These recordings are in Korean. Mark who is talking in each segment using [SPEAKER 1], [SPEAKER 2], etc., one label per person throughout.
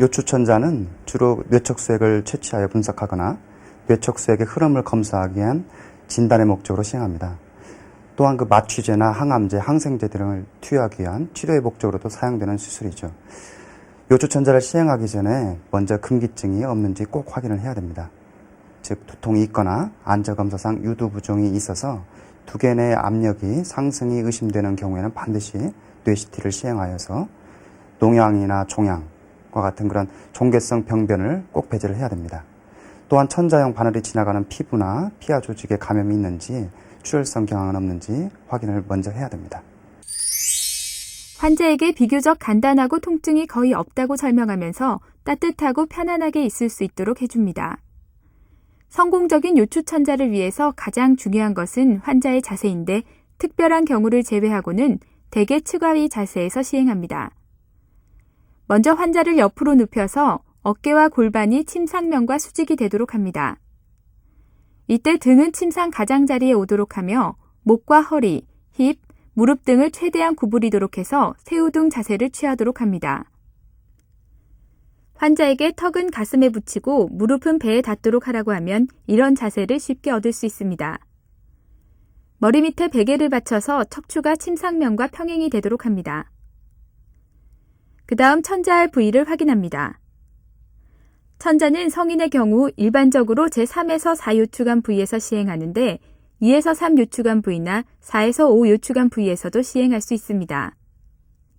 [SPEAKER 1] 요추천자는 주로 뇌척수액을 채취하여 분석하거나 뇌척수액의 흐름을 검사하기 위한 진단의 목적으로 시행합니다. 또한 그 마취제나 항암제, 항생제 등을 투여하기 위한 치료의 목적으로도 사용되는 수술이죠. 요추천자를 시행하기 전에 먼저 금기증이 없는지 꼭 확인을 해야 됩니다. 즉 두통이 있거나 안저검사상 유두부종이 있어서 두개 내 압력이 상승이 의심되는 경우에는 반드시 뇌CT를 시행하여서 농양이나 종양과 같은 그런 종괴성 병변을 꼭 배제를 해야 됩니다. 또한 천자형 바늘이 지나가는 피부나 피하 조직에 감염이 있는지 출혈성 경황은 없는지 확인을 먼저 해야 됩니다.
[SPEAKER 2] 환자에게 비교적 간단하고 통증이 거의 없다고 설명하면서 따뜻하고 편안하게 있을 수 있도록 해줍니다. 성공적인 요추천자를 위해서 가장 중요한 것은 환자의 자세인데 특별한 경우를 제외하고는 대개 측하위 자세에서 시행합니다. 먼저 환자를 옆으로 눕혀서 어깨와 골반이 침상면과 수직이 되도록 합니다. 이때 등은 침상 가장자리에 오도록 하며 목과 허리, 힙, 무릎 등을 최대한 구부리도록 해서 새우등 자세를 취하도록 합니다. 환자에게 턱은 가슴에 붙이고 무릎은 배에 닿도록 하라고 하면 이런 자세를 쉽게 얻을 수 있습니다. 머리 밑에 베개를 받쳐서 척추가 침상면과 평행이 되도록 합니다. 그 다음 천자할 부위를 확인합니다. 천자는 성인의 경우 일반적으로 제3에서 4요추간 부위에서 시행하는데 2에서 3 요추간 부위나 4에서 5 요추간 부위에서도 시행할 수 있습니다.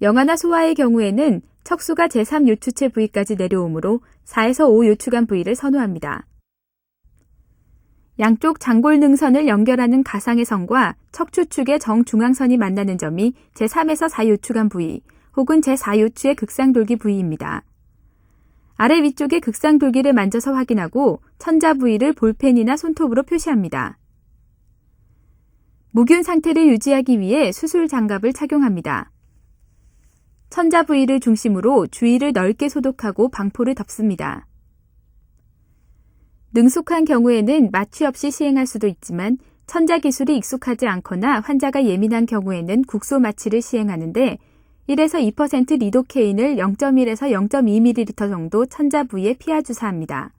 [SPEAKER 2] 영아나 소아의 경우에는 척수가 제3 요추체 부위까지 내려오므로 4에서 5 요추간 부위를 선호합니다. 양쪽 장골 능선을 연결하는 가상의 선과 척추축의 정중앙선이 만나는 점이 제3에서 4 요추간 부위 혹은 제4 요추의 극상돌기 부위입니다. 아래 위쪽의 극상돌기를 만져서 확인하고 천자 부위를 볼펜이나 손톱으로 표시합니다. 무균 상태를 유지하기 위해 수술 장갑을 착용합니다. 천자 부위를 중심으로 주위를 넓게 소독하고 방포를 덮습니다. 능숙한 경우에는 마취 없이 시행할 수도 있지만 천자 기술이 익숙하지 않거나 환자가 예민한 경우에는 국소 마취를 시행하는데 1에서 2% 리도케인을 0.1에서 0.2ml 정도 천자 부위에 피하 주사합니다.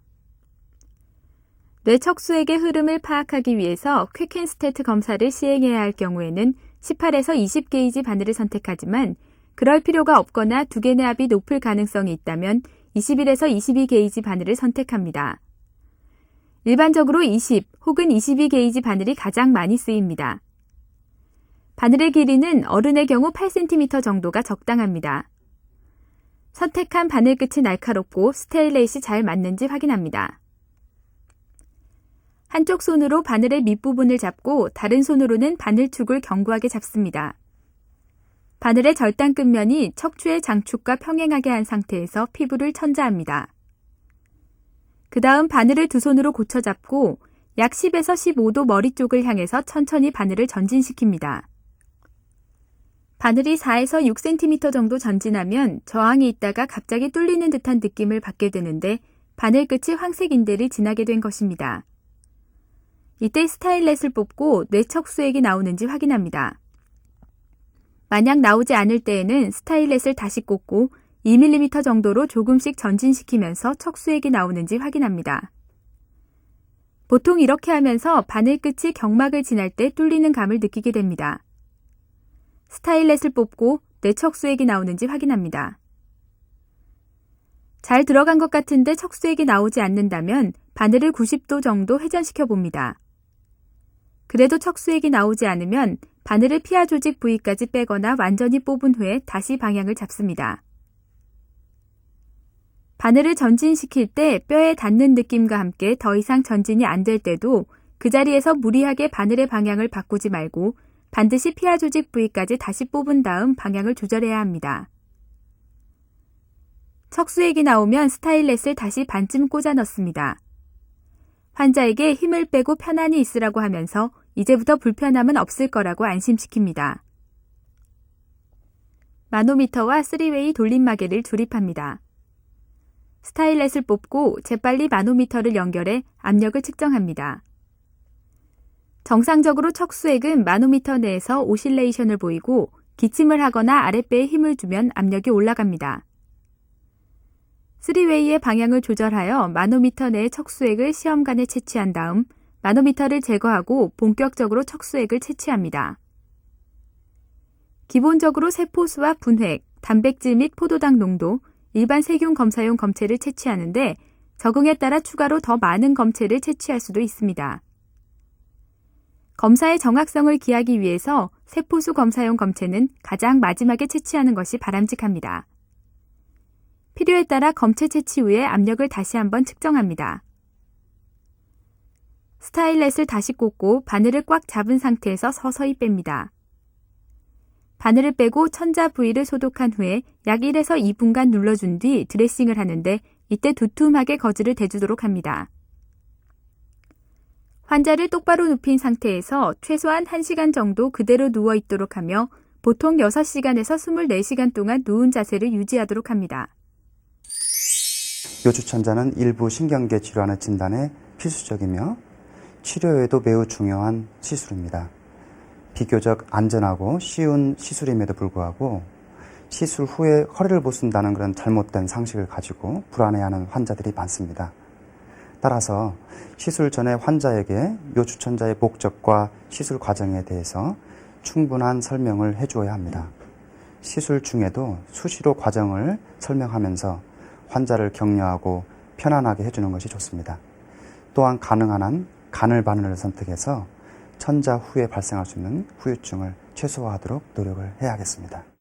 [SPEAKER 2] 뇌척수액의 흐름을 파악하기 위해서 쾌켄스테트 검사를 시행해야 할 경우에는 18에서 20게이지 바늘을 선택하지만 그럴 필요가 없거나 두개내 합이 높을 가능성이 있다면 21에서 22게이지 바늘을 선택합니다. 일반적으로 20 혹은 22게이지 바늘이 가장 많이 쓰입니다. 바늘의 길이는 어른의 경우 8cm 정도가 적당합니다. 선택한 바늘 끝이 날카롭고 스테인레스이 잘 맞는지 확인합니다. 한쪽 손으로 바늘의 밑부분을 잡고 다른 손으로는 바늘축을 견고하게 잡습니다. 바늘의 절단 끝면이 척추의 장축과 평행하게 한 상태에서 피부를 천자합니다. 그 다음 바늘을 두 손으로 고쳐 잡고 약 10에서 15도 머리 쪽을 향해서 천천히 바늘을 전진시킵니다. 바늘이 4에서 6cm 정도 전진하면 저항이 있다가 갑자기 뚫리는 듯한 느낌을 받게 되는데 바늘 끝이 황색 인대를 지나게 된 것입니다. 이때 스타일렛을 뽑고 뇌척 수액이 나오는지 확인합니다. 만약 나오지 않을 때에는 스타일렛을 다시 꽂고 2mm 정도로 조금씩 전진시키면서 척수액이 나오는지 확인합니다. 보통 이렇게 하면서 바늘 끝이 경막을 지날 때 뚫리는 감을 느끼게 됩니다. 스타일렛을 뽑고 뇌척수액이 나오는지 확인합니다. 잘 들어간 것 같은데 척수액이 나오지 않는다면 바늘을 90도 정도 회전시켜 봅니다. 그래도 척수액이 나오지 않으면 바늘을 피하 조직 부위까지 빼거나 완전히 뽑은 후에 다시 방향을 잡습니다. 바늘을 전진시킬 때 뼈에 닿는 느낌과 함께 더 이상 전진이 안 될 때도 그 자리에서 무리하게 바늘의 방향을 바꾸지 말고 반드시 피하 조직 부위까지 다시 뽑은 다음 방향을 조절해야 합니다. 척수액이 나오면 스타일렛을 다시 반쯤 꽂아 넣습니다. 환자에게 힘을 빼고 편안히 있으라고 하면서 이제부터 불편함은 없을 거라고 안심시킵니다. 마노미터와 3웨이 돌림마개를 조립합니다. 스타일렛을 뽑고 재빨리 마노미터를 연결해 압력을 측정합니다. 정상적으로 척수액은 마노미터 내에서 오실레이션을 보이고 기침을 하거나 아랫배에 힘을 주면 압력이 올라갑니다. 쓰리웨이의 방향을 조절하여 마노미터 내의 척수액을 시험관에 채취한 다음 마노미터를 제거하고 본격적으로 척수액을 채취합니다. 기본적으로 세포수와 분획, 단백질 및 포도당 농도, 일반 세균 검사용 검체를 채취하는데 적응에 따라 추가로 더 많은 검체를 채취할 수도 있습니다. 검사의 정확성을 기하기 위해서 세포수 검사용 검체는 가장 마지막에 채취하는 것이 바람직합니다. 필요에 따라 검체 채취 후에 압력을 다시 한번 측정합니다. 스타일렛을 다시 꽂고 바늘을 꽉 잡은 상태에서 서서히 뺍니다. 바늘을 빼고 천자 부위를 소독한 후에 약 1에서 2분간 눌러준 뒤 드레싱을 하는데 이때 두툼하게 거즈를 대주도록 합니다. 환자를 똑바로 눕힌 상태에서 최소한 1시간 정도 그대로 누워 있도록 하며 보통 6시간에서 24시간 동안 누운 자세를 유지하도록 합니다.
[SPEAKER 1] 요추천자는 일부 신경계 질환의 진단에 필수적이며 치료에도 매우 중요한 시술입니다. 비교적 안전하고 쉬운 시술임에도 불구하고 시술 후에 허리를 못 쓴다는 그런 잘못된 상식을 가지고 불안해하는 환자들이 많습니다. 따라서 시술 전에 환자에게 요추천자의 목적과 시술 과정에 대해서 충분한 설명을 해주어야 합니다. 시술 중에도 수시로 과정을 설명하면서 환자를 격려하고 편안하게 해주는 것이 좋습니다. 또한 가능한 한 간을 바늘을 선택해서 천자 후에 발생할 수 있는 후유증을 최소화하도록 노력을 해야겠습니다.